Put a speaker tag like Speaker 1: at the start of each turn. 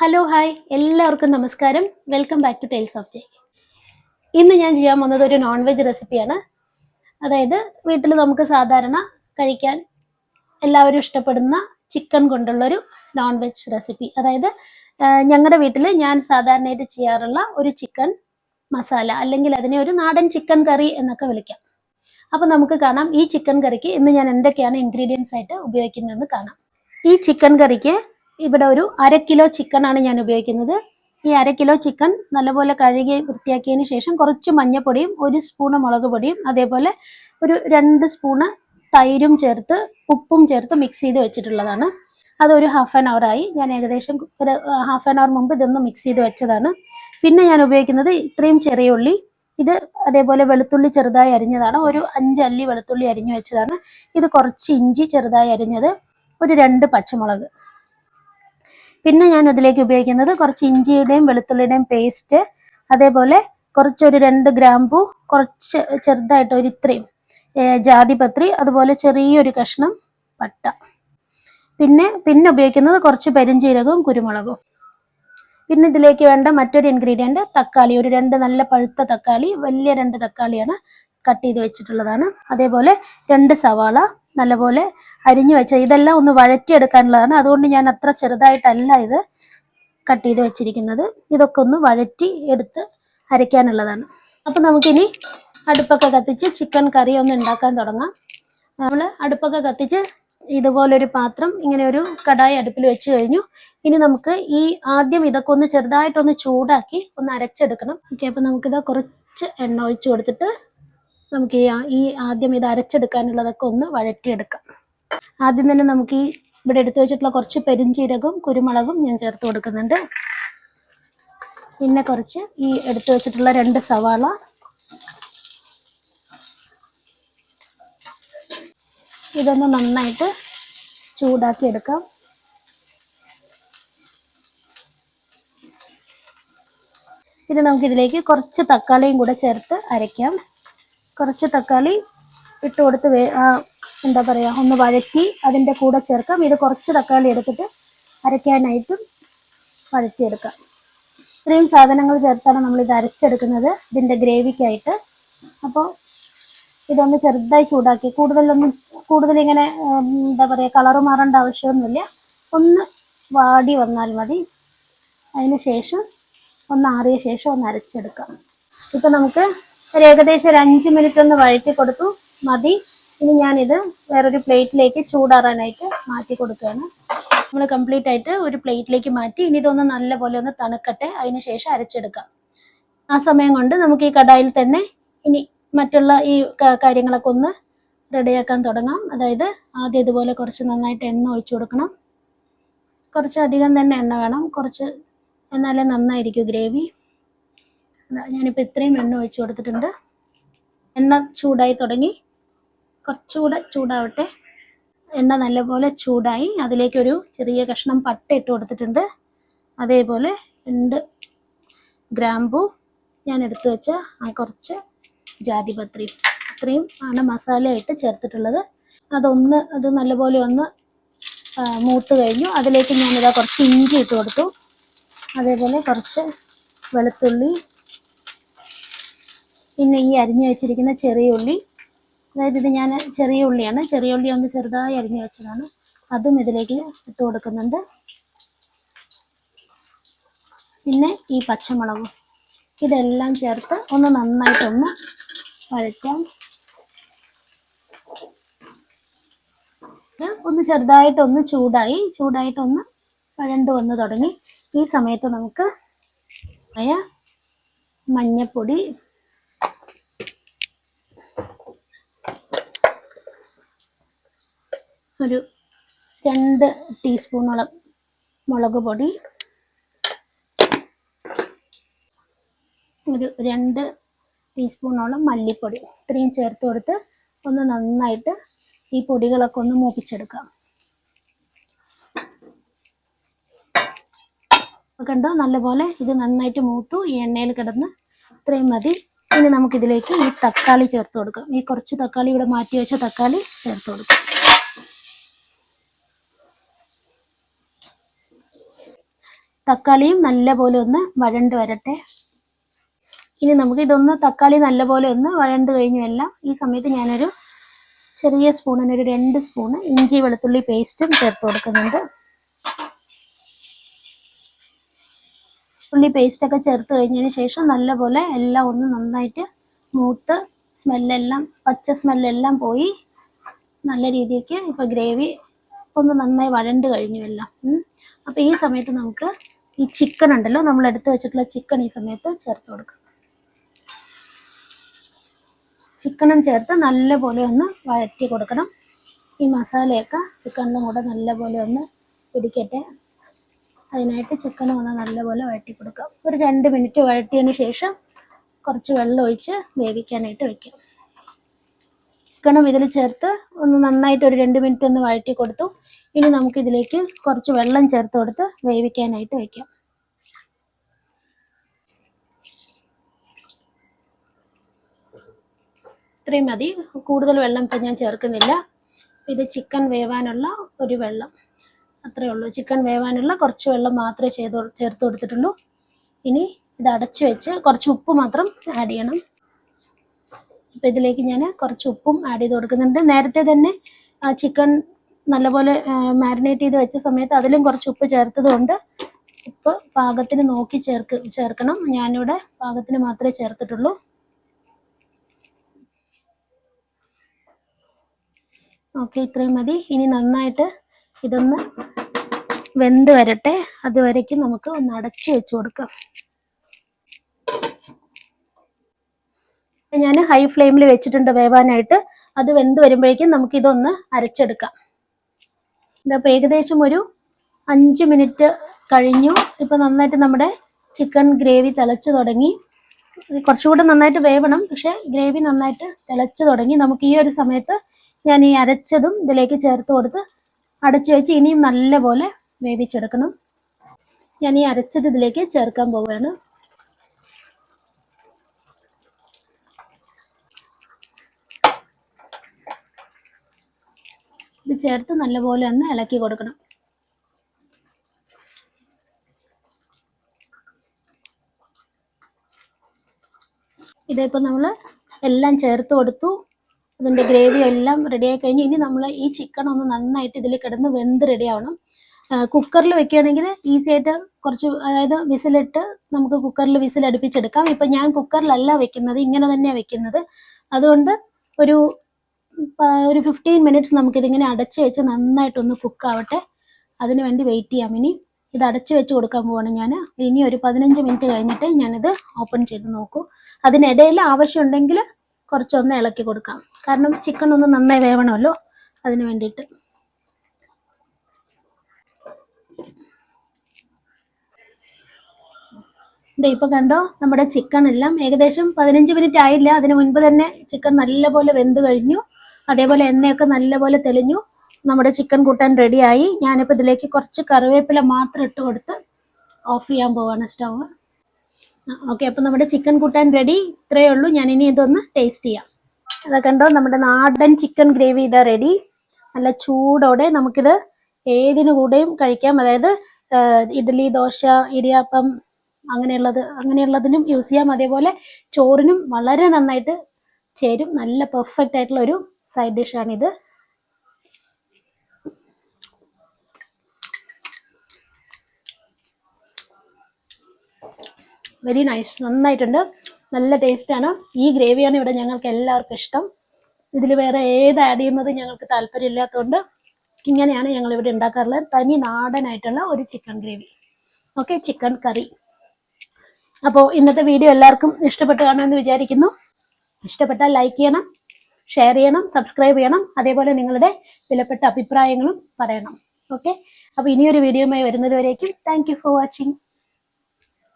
Speaker 1: Hello hi എല്ലാവർക്കും നമസ്കാരം. Welcome back to tales of J ഇന്ന് ഞാൻ ചെയ്യാൻ പോകുന്നത് ഒരു നോൺ വെജ് റെസിപ്പിയാണ് അതായത് വീട്ടിൽ നമുക്ക് സാധാരണ കഴിക്കാൻ എല്ലാവരും ഇഷ്ടപ്പെടുന്ന ചിക്കൻ കൊണ്ടുള്ളൊരു നോൺ വെജ് റെസിപ്പി അതായത് ഞങ്ങളുടെ വീട്ടിൽ ഞാൻ സാധാരണയായിട്ട് ചെയ്യാറുള്ള ഒരു ചിക്കൻ മസാല അല്ലെങ്കിൽ അതിനെ ഒരു നാടൻ ചിക്കൻ കറി എന്നൊക്കെ വിളിക്കാം. അപ്പോൾ നമുക്ക് കാണാം ഈ ചിക്കൻ കറിക്ക് ഇന്ന് ഞാൻ എന്തൊക്കെയാണ് ഇൻഗ്രീഡിയൻസ് ആയിട്ട് ഉപയോഗിക്കുന്നതെന്ന് കാണാം. ഈ ചിക്കൻ കറിക്ക് ഇവിടെ ഒരു അര കിലോ ചിക്കൻ ആണ് ഞാൻ ഉപയോഗിക്കുന്നത്. ഈ അര കിലോ ചിക്കൻ നല്ലപോലെ കഴുകി വൃത്തിയാക്കിയതിന് ശേഷം കുറച്ച് മഞ്ഞൾപ്പൊടിയും ഒരു സ്പൂണ് മുളക് പൊടിയും അതേപോലെ ഒരു രണ്ട് സ്പൂണ് തൈരും ചേർത്ത് ഉപ്പും ചേർത്ത് മിക്സ് ചെയ്ത് വെച്ചിട്ടുള്ളതാണ്. അതൊരു ഹാഫ് ആൻ അവർ ആയി. ഞാൻ ഏകദേശം ഒരു ഹാഫ് ആൻ അവർ മുമ്പ് ഇതൊന്ന് മിക്സ് ചെയ്ത് വെച്ചതാണ്. പിന്നെ ഞാൻ ഉപയോഗിക്കുന്നത് ഇത്രയും ചെറിയ ഉള്ളി. ഇത് അതേപോലെ വെളുത്തുള്ളി ചെറുതായി അരിഞ്ഞതാണ്. ഒരു അഞ്ചല്ലി വെളുത്തുള്ളി അരിഞ്ഞു വെച്ചതാണ്. ഇത് കുറച്ച് ഇഞ്ചി ചെറുതായി അരിഞ്ഞത്. ഒരു രണ്ട് പച്ചമുളക്. പിന്നെ ഞാൻ ഇതിലേക്ക് ഉപയോഗിക്കുന്നത് കുറച്ച് ഇഞ്ചിയുടെയും വെളുത്തുള്ളിയുടെയും പേസ്റ്റ് അതേപോലെ കുറച്ചൊരു രണ്ട് ഗ്രാമ്പു കുറച്ച് ചെറുതായിട്ട് ഒരു ഇത്രയും ജാതിപത്രി അതുപോലെ ചെറിയൊരു കഷ്ണം പട്ട. പിന്നെ പിന്നെ ഉപയോഗിക്കുന്നത് കുറച്ച് പെരിഞ്ചീരകവും കുരുമുളകും. പിന്നെ ഇതിലേക്ക് വേണ്ട മറ്റൊരു ഇൻഗ്രീഡിയന്റ് തക്കാളി. ഒരു രണ്ട് നല്ല പഴുത്ത തക്കാളി വലിയ രണ്ട് തക്കാളിയാണ് കട്ട് ചെയ്ത് വെച്ചിട്ടുള്ളതാണ്. അതേപോലെ രണ്ട് സവാള നല്ലപോലെ അരിഞ്ഞു വെച്ച ഇതെല്ലാം ഒന്ന് വഴറ്റിയെടുക്കാനുള്ളതാണ്. അതുകൊണ്ട് ഞാൻ അത്ര ചെറുതായിട്ടല്ല ഇത് കട്ട് ചെയ്ത് വെച്ചിരിക്കുന്നത്. ഇതൊക്കെ ഒന്ന് വഴറ്റി എടുത്ത് അരയ്ക്കാനുള്ളതാണ്. അപ്പം നമുക്കിനി അടുപ്പൊക്കെ കത്തിച്ച് ചിക്കൻ കറി ഒന്ന് ഉണ്ടാക്കാൻ തുടങ്ങാം. നമ്മൾ അടുപ്പൊക്കെ കത്തിച്ച് ഇതുപോലൊരു പാത്രം ഇങ്ങനെ ഒരു കടായി അടുപ്പിൽ വെച്ച് കഴിഞ്ഞു. ഇനി നമുക്ക് ഈ ആദ്യം ഇതൊക്കെ ഒന്ന് ചെറുതായിട്ടൊന്ന് ചൂടാക്കി ഒന്ന് അരച്ചെടുക്കണം. ഓക്കെ അപ്പം നമുക്കിത് കുറച്ച് എണ്ണ ഒഴിച്ചു കൊടുത്തിട്ട് നമുക്ക് ഈ ആദ്യം ഇത് അരച്ചെടുക്കാനുള്ളതൊക്കെ ഒന്ന് വഴറ്റിയെടുക്കാം. ആദ്യം തന്നെ നമുക്ക് ഈ ഇവിടെ എടുത്തു വെച്ചിട്ടുള്ള കുറച്ച് പെരിഞ്ചീരകവും കുരുമുളകും ഞാൻ ചേർത്ത് കൊടുക്കുന്നുണ്ട്. പിന്നെ കുറച്ച് ഈ എടുത്തു വെച്ചിട്ടുള്ള രണ്ട് സവാള. ഇതൊന്ന് നന്നായിട്ട് ചൂടാക്കി എടുക്കാം ഇനി നമുക്ക് ഇതിലേക്ക് കുറച്ച് തക്കാളിയും കൂടെ ചേർത്ത് അരയ്ക്കാം. കുറച്ച് തക്കാളി ഇട്ട് കൊടുത്ത് വേ എന്താ പറയുക ഒന്ന് വഴറ്റി അതിന്റെ കൂടെ ചേർക്കാം. ഇത് കുറച്ച് തക്കാളി എടുത്തിട്ട് അരയ്ക്കാനായിട്ടും വഴറ്റിയെടുക്കാം. ഇത്രയും സാധനങ്ങൾ ചേർത്താണ് നമ്മൾ ഇത് അരച്ചെടുക്കുന്നത്. ഇതിന്റെ ഗ്രേവിക്കായിട്ട്. അപ്പോൾ ഇതൊന്ന് ചെറുതായി ചൂടാക്കി കൂടുതലൊന്നും കൂടുതലിങ്ങനെ എന്താ പറയുക കളറ് മാറേണ്ട ആവശ്യമൊന്നുമില്ല. ഒന്ന് വാടി വന്നാൽ മതി. അതിന് ശേഷം ഒന്ന് ആറിയ ശേഷം ഒന്ന് അരച്ചെടുക്കാം. ഇപ്പം നമുക്ക് ഒരു ഏകദേശം ഒരു അഞ്ച് മിനിറ്റ് ഒന്ന് വഴറ്റി കൊടുത്തു. മതി. ഇനി ഞാനിത് വേറൊരു പ്ലേറ്റിലേക്ക് ചൂടാറാനായിട്ട് മാറ്റി കൊടുക്കുകയാണ്. നമ്മൾ കംപ്ലീറ്റ് ആയിട്ട് ഒരു പ്ലേറ്റിലേക്ക് മാറ്റി. ഇനി ഇതൊന്ന് നല്ലപോലെ ഒന്ന് തണുക്കട്ടെ. അതിന് ശേഷം അരച്ചെടുക്കാം. ആ സമയം കൊണ്ട് നമുക്ക് ഈ കടായിൽ തന്നെ ഇനി മറ്റുള്ള ഈ കാര്യങ്ങളൊക്കെ ഒന്ന് റെഡിയാക്കാൻ തുടങ്ങാം. അതായത് ആദ്യം ഇതുപോലെ കുറച്ച് നന്നായിട്ട് എണ്ണ ഒഴിച്ചു കൊടുക്കണം. കുറച്ച് അധികം തന്നെ എണ്ണ വേണം. കുറച്ച് എന്നാലേ നന്നായിരിക്കും ഗ്രേവി ഞാനിപ്പോൾ ഇത്രയും എണ്ണ ഒഴിച്ചു കൊടുത്തിട്ടുണ്ട്. എണ്ണ ചൂടായി തുടങ്ങി. കുറച്ചുകൂടെ ചൂടാവട്ടെ. എണ്ണ നല്ലപോലെ ചൂടായി. അതിലേക്കൊരു ചെറിയ കഷ്ണം പട്ട ഇട്ട് കൊടുത്തിട്ടുണ്ട്. അതേപോലെ രണ്ട് ഗ്രാമ്പു. ഞാൻ എടുത്തു വെച്ച ആ കുറച്ച് ജാതിപത്രി ഇത്രയും ആണ് മസാലയായിട്ട് ചേർത്തിട്ടുള്ളത്. അതൊന്ന് അത് നല്ലപോലെ ഒന്ന് മൂത്ത് കഴിഞ്ഞു. അതിലേക്ക് ഞാനിതാ കുറച്ച് ഇഞ്ചി ഇട്ട് കൊടുത്തു. അതേപോലെ കുറച്ച് വെളുത്തുള്ളി പിന്നെ ഈ അരിഞ്ഞു വെച്ചിരിക്കുന്ന ചെറിയ ഉള്ളി. അതായത് ഇത് ഞാൻ ചെറിയ ഉള്ളിയാണ്. ചെറിയ ഉള്ളി ഒന്ന് ചെറുതായി അരിഞ്ഞു വെച്ചതാണ്. അതും ഇതിലേക്ക് ഇട്ട് കൊടുക്കുന്നുണ്ട്. പിന്നെ ഈ പച്ചമുളകും. ഇതെല്ലാം ചേർത്ത് ഒന്ന് നന്നായിട്ടൊന്ന് വഴറ്റാം. ഒന്ന് ചെറുതായിട്ടൊന്ന് ചൂടായി. ചൂടായിട്ടൊന്ന് വഴണ്ട് വന്ന് തുടങ്ങി. ഈ സമയത്ത് നമുക്ക് മഞ്ഞപ്പൊടി ഒരു രണ്ട് ടീസ്പൂണോളം മുളക് പൊടി ഒരു രണ്ട് ടീസ്പൂണോളം മല്ലിപ്പൊടി ഇത്രയും ചേർത്ത് കൊടുത്ത് ഒന്ന് നന്നായിട്ട് ഈ പൊടികളൊക്കെ ഒന്ന് മൂപ്പിച്ചെടുക്കാം. കണ്ടോ? നല്ലപോലെ ഇത് നന്നായിട്ട് മൂത്തു. ഈ എണ്ണയിൽ കിടന്ന് ഇത്രയും മതി. ഇനി നമുക്കിതിലേക്ക് ഈ തക്കാളി ചേർത്ത് കൊടുക്കാം. ഈ കുറച്ച് തക്കാളി ഇവിടെ മാറ്റി വെച്ച തക്കാളി ചേർത്ത് കൊടുക്കാം. തക്കാളിയും നല്ലപോലെ ഒന്ന് വഴണ്ട് വരട്ടെ. ഇനി നമുക്ക് ഇതൊന്ന് തക്കാളി നല്ലപോലെ ഒന്ന് വഴണ്ട് കഴിഞ്ഞു എല്ലാം. ഈ സമയത്ത് ഞാനൊരു ചെറിയ സ്പൂണിന് ഒരു രണ്ട് സ്പൂണ് ഇഞ്ചി വെളുത്തുള്ളി പേസ്റ്റും ചേർത്ത് കൊടുക്കുന്നുണ്ട്. ഉള്ളി പേസ്റ്റ് ഒക്കെ ചേർത്ത് കഴിഞ്ഞതിന് ശേഷം നല്ലപോലെ എല്ലാം ഒന്ന് നന്നായിട്ട് മൂത്ത് സ്മെല്ലെല്ലാം പച്ച സ്മെല്ലെല്ലാം പോയി നല്ല രീതിക്ക് ഇപ്പം ഗ്രേവി ഒന്ന് നന്നായി വഴണ്ട് കഴിഞ്ഞു എല്ലാം. അപ്പം ഈ സമയത്ത് നമുക്ക് ഈ ചിക്കൻ ഉണ്ടല്ലോ നമ്മൾ എടുത്ത് വെച്ചിട്ടുള്ള ചിക്കൻ ഈ സമയത്ത് ചേർത്ത് കൊടുക്കുക ചിക്കനും ചേർത്ത് നല്ലപോലെ ഒന്ന് വഴറ്റി കൊടുക്കണം. ഈ മസാലയൊക്കെ ചിക്കനിലും കൂടെ നല്ലപോലെ ഒന്ന് പിടിക്കട്ടെ. അതിനായിട്ട് ചിക്കനും ഒന്ന് നല്ലപോലെ വഴറ്റി കൊടുക്കാം. ഒരു രണ്ട് മിനിറ്റ് വഴറ്റിയതിന് ശേഷം കുറച്ച് വെള്ളം ഒഴിച്ച് വേവിക്കാനായിട്ട് വയ്ക്കാം ചിക്കനും ഇതിൽ ചേർത്ത് ഒന്ന് നന്നായിട്ട് ഒരു രണ്ട് മിനിറ്റ് ഒന്ന് വഴറ്റി കൊടുത്തു. ഇനി നമുക്ക് ഇതിലേക്ക് കുറച്ച് വെള്ളം ചേർത്ത് കൊടുത്ത് വേവിക്കാനായിട്ട് വെക്കാം. ഇത്രയും മതി. കൂടുതൽ വെള്ളം ഇപ്പം ഞാൻ ചേർക്കുന്നില്ല. ഇത് ചിക്കൻ വേവാനുള്ള ഒരു വെള്ളം. അത്രേ ഉള്ളൂ. ചിക്കൻ വേവാനുള്ള കുറച്ച് വെള്ളം മാത്രമേ ചെയ്ത് ചേർത്ത് കൊടുത്തിട്ടുള്ളൂ. ഇനി ഇത് അടച്ച് വെച്ച് കുറച്ച് ഉപ്പ് മാത്രം ആഡ് ചെയ്യണം. ഇപ്പം ഇതിലേക്ക് ഞാൻ കുറച്ച് ഉപ്പും ആഡ് ചെയ്ത് കൊടുക്കുന്നുണ്ട്. നേരത്തെ തന്നെ ചിക്കൻ നല്ലപോലെ മാരിനേറ്റ് ചെയ്ത് വെച്ച സമയത്ത് അതിലും കുറച്ച് ഉപ്പ് ചേർത്തത് കൊണ്ട് ഉപ്പ് പാകത്തിന് നോക്കി ചേർക്ക് ചേർക്കണം. ഞാനിവിടെ പാകത്തിന് മാത്രമേ ചേർത്തിട്ടുള്ളൂ. ഓക്കെ ഇത്രയും മതി. ഇനി നന്നായിട്ട് ഇതൊന്ന് വെന്ത് വരട്ടെ. അതുവരേക്കും നമുക്ക് ഒന്ന് അടച്ചു വെച്ച് കൊടുക്കാം. ഞാൻ ഹൈ ഫ്ലെയിമിൽ വെച്ചിട്ടുണ്ട് വേവാനായിട്ട്. അത് വെന്ത് വരുമ്പോഴേക്കും നമുക്കിതൊന്ന് അരച്ചെടുക്കാം. ഇതപ്പോൾ ഏകദേശം ഒരു അഞ്ച് മിനിറ്റ് കഴിഞ്ഞു. ഇപ്പോൾ നന്നായിട്ട് നമ്മുടെ ചിക്കൻ ഗ്രേവി തിളച്ചു തുടങ്ങി. കുറച്ചുകൂടെ നന്നായിട്ട് വേവണം പക്ഷേ ഗ്രേവി നന്നായിട്ട് തിളച്ചു തുടങ്ങി. നമുക്ക് ഈ ഒരു സമയത്ത് ഞാൻ ഈ അരച്ചതും ഇതിലേക്ക് ചേർത്ത് കൊടുത്ത് അടച്ചു വെച്ച് ഇനിയും നല്ലപോലെ വേവിച്ചെടുക്കണം. ഞാൻ ഈ അരച്ചത് ഇതിലേക്ക് ചേർക്കാൻ പോവുകയാണ്. ഇത് ചേർത്ത് നല്ലപോലെ ഒന്ന് ഇളക്കി കൊടുക്കണം. ഇതിപ്പോൾ നമ്മൾ എല്ലാം ചേർത്ത് കൊടുത്തു. അതിന്റെ ഗ്രേവി എല്ലാം റെഡിയായി കഴിഞ്ഞ് ഇനി നമ്മൾ ഈ ചിക്കൻ ഒന്ന് നന്നായിട്ട് ഇതിൽ കിടന്ന് വെന്ത് റെഡി ആവണം. കുക്കറിൽ വെക്കുകയാണെങ്കിൽ ഈസി ആയിട്ട് കുറച്ച് അതായത് വിസിലിട്ട് നമുക്ക് കുക്കറിൽ വിസിൽ അടുപ്പിച്ചെടുക്കാം ഇപ്പം ഞാൻ കുക്കറിലല്ല വെക്കുന്നത് ഇങ്ങനെ തന്നെയാണ് വെക്കുന്നത്. അതുകൊണ്ട് ഒരു ഒരു ഫിഫ്റ്റീൻ മിനിറ്റ്സ് നമുക്കിതിങ്ങനെ അടച്ച് വെച്ച് നന്നായിട്ടൊന്ന് കുക്കാവട്ടെ അതിന് വേണ്ടി വെയിറ്റ് ചെയ്യാം. ഇനി ഇത് അടച്ച് വെച്ച് കൊടുക്കാൻ പോവാണ് ഞാൻ ഇനി ഒരു പതിനഞ്ച് മിനിറ്റ് കഴിഞ്ഞിട്ട് ഞാനിത് ഓപ്പൺ ചെയ്ത് നോക്കൂ. അതിനിടയിൽ ആവശ്യമുണ്ടെങ്കിൽ കുറച്ചൊന്ന് ഇളക്കി കൊടുക്കാം. കാരണം ചിക്കൻ ഒന്ന് നന്നായി വേവണമല്ലോ അതിന് വേണ്ടിയിട്ട്. ദേ ഇപ്പൊ കണ്ടോ? നമ്മുടെ ചിക്കൻ എല്ലാം ഏകദേശം പതിനഞ്ച് മിനിറ്റ് ആയില്ല. അതിന് മുൻപ് തന്നെ ചിക്കൻ നല്ലപോലെ വെന്ത് കഴിഞ്ഞു. അതേപോലെ എണ്ണയൊക്കെ നല്ലപോലെ തെളിഞ്ഞു. നമ്മുടെ ചിക്കൻ കൂട്ടാൻ റെഡിയായി ഞാനിപ്പോൾ ഇതിലേക്ക് കുറച്ച് കറിവേപ്പില മാത്രം ഇട്ട് കൊടുത്ത് ഓഫ് ചെയ്യാൻ പോവാണ് സ്റ്റവ് ഓക്കെ അപ്പം നമ്മുടെ ചിക്കൻ കൂട്ടാൻ റെഡി ഇത്രയേ ഉള്ളൂ. ഞാൻ ഇനി ഇതൊന്ന് ടേസ്റ്റ് ചെയ്യാം. അതാ കണ്ടോ നമ്മുടെ നാടൻ ചിക്കൻ ഗ്രേവി ഇതാ റെഡി നല്ല ചൂടോടെ നമുക്കിത് ഏതിനു കൂടെയും കഴിക്കാം. അതായത് ഇഡ്ഡലി ദോശ ഇടിയാപ്പം അങ്ങനെയുള്ളത് അങ്ങനെയുള്ളതിനും യൂസ് ചെയ്യാം. അതേപോലെ ചോറിനും വളരെ നന്നായിട്ട് ചേരും. നല്ല പെർഫെക്റ്റ് ആയിട്ടുള്ള ഒരു സൈഡ് ഡിഷ് ഡിഷാണിത് വെരി നൈസ് നന്നായിട്ടുണ്ട്. നല്ല ടേസ്റ്റാണ് ഈ ഗ്രേവിയാണ് ഇവിടെ ഞങ്ങൾക്ക് എല്ലാവർക്കും ഇഷ്ടം. ഇതിൽ വേറെ ഏത് ആഡ് ചെയ്യുന്നത് ഞങ്ങൾക്ക് താല്പര്യമില്ലാത്തതുകൊണ്ട് ഇങ്ങനെയാണ് ഞങ്ങൾ ഇവിടെ ഉണ്ടാക്കാറുള്ളത്. തനി നാടനായിട്ടുള്ള ഒരു chicken gravy okay chicken curry അപ്പോൾ ഇന്നത്തെ വീഡിയോ എല്ലാവർക്കും ഇഷ്ടപ്പെട്ടു കാണുമെന്ന് വിചാരിക്കുന്നു. ഇഷ്ടപ്പെട്ടാൽ ലൈക്ക് ചെയ്യണം. ഷെയർ ചെയ്യണം സബ്സ്ക്രൈബ് ചെയ്യണം അതേപോലെ നിങ്ങളുടെ വിലപ്പെട്ട അഭിപ്രായങ്ങളും പറയണം. ഓക്കെ അപ്പോൾ ഇനിയൊരു വീഡിയോയുമായി വരുന്നതുവരേക്കും. Thank for watching